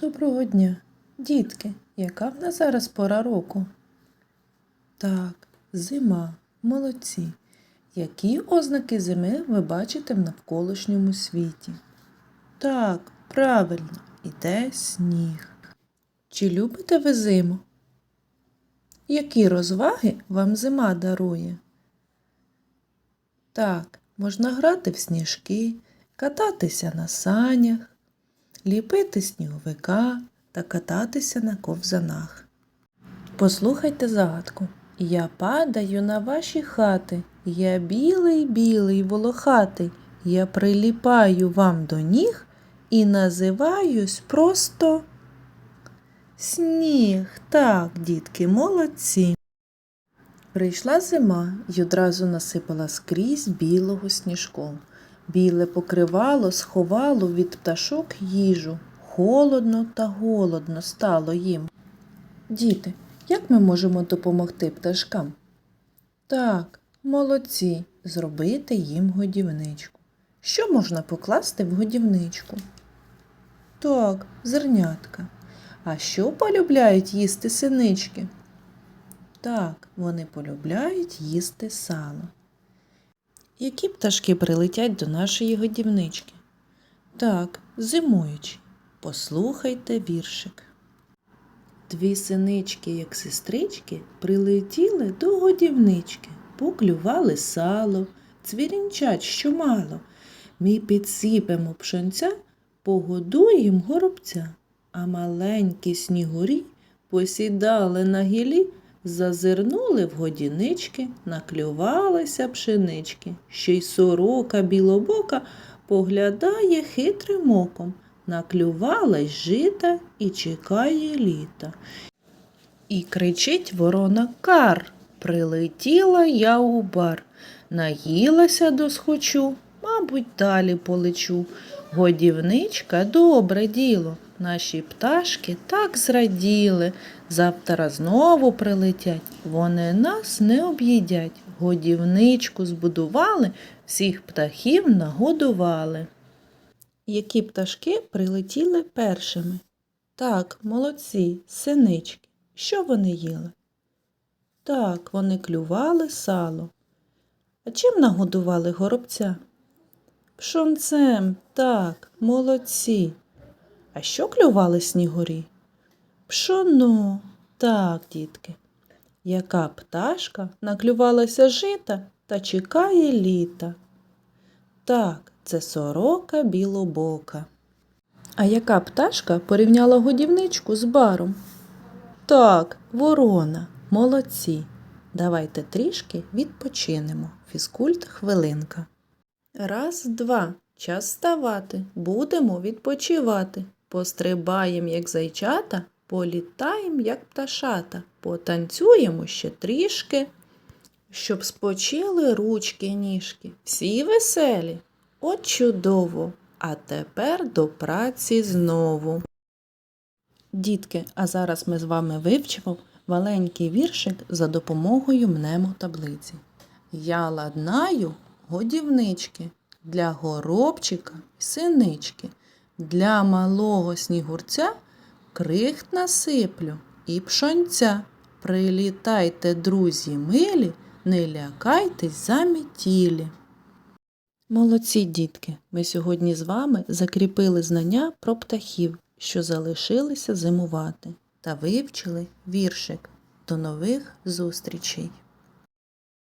Доброго дня, дітки, яка в нас зараз пора року? Так, зима, молодці. Які ознаки зими ви бачите в навколишньому світі? Так, правильно, іде сніг. Чи любите ви зиму? Які розваги вам зима дарує? Так, можна грати в сніжки, кататися на санях, ліпити сніговика та кататися на ковзанах. Послухайте загадку. Я падаю на ваші хати, я білий, білий, волохатий, я приліпаю вам до ніг і називаюсь просто сніг. Так, дітки, молодці. Прийшла зима й одразу насипала скрізь білого сніжком. Біле покривало сховало від пташок їжу. Холодно та голодно стало їм. Діти, як ми можемо допомогти пташкам? Так, молодці, зробити їм годівничку. Що можна покласти в годівничку? Так, зернятка. А що полюбляють їсти синички? Так, вони полюбляють їсти сало. Які пташки прилетять до нашої годівнички? Так, зимуючі. Послухайте віршик. Дві синички, як сестрички, прилетіли до годівнички, поклювали сало, цвірінчать що мало. Ми підсипемо пшенця, погодуєм горобця, а маленькі снігурі посідали на гілі, зазирнули в годівнички, наклювалися пшенички, ще й сорока білобока поглядає хитрим оком, наклювалась жита і чекає літа. І кричить ворона кар. Прилетіла я у бар, наїлася досхочу, мабуть, далі полечу. Годівничка добре діло. Наші пташки так зраділи. Завтра знову прилетять. Вони нас не об'їдять. Годівничку збудували, всіх птахів нагодували. Які пташки прилетіли першими? Так, молодці, синички. Що вони їли? Так, вони клювали сало. А чим нагодували горобця? Пшонцем, так, молодці. А що клювали снігурі? Пшоно, так, дітки. Яка пташка наклювалася жита та чекає літа? Так, це сорока білобока. А яка пташка порівняла годівничку з баром? Так, ворона, молодці. Давайте трішки відпочинемо. Фізкульт хвилинка. Раз, два. Час ставати. Будемо відпочивати. Пострибаєм, як зайчата, політаєм, як пташата, потанцюємо ще трішки, щоб спочили ручки ніжки. Всі веселі. От чудово! А тепер до праці знову. Дітки, а зараз ми з вами вивчимо маленький віршик за допомогою мнемотаблиці. Я ладнаю годівнички для горобчика синички, для малого снігурця крихт насиплю і пшонця. Прилітайте, друзі милі, не лякайтесь замітілі. Молодці дітки! Ми сьогодні з вами закріпили знання про птахів, що залишилися зимувати, та вивчили віршик. До нових зустрічей!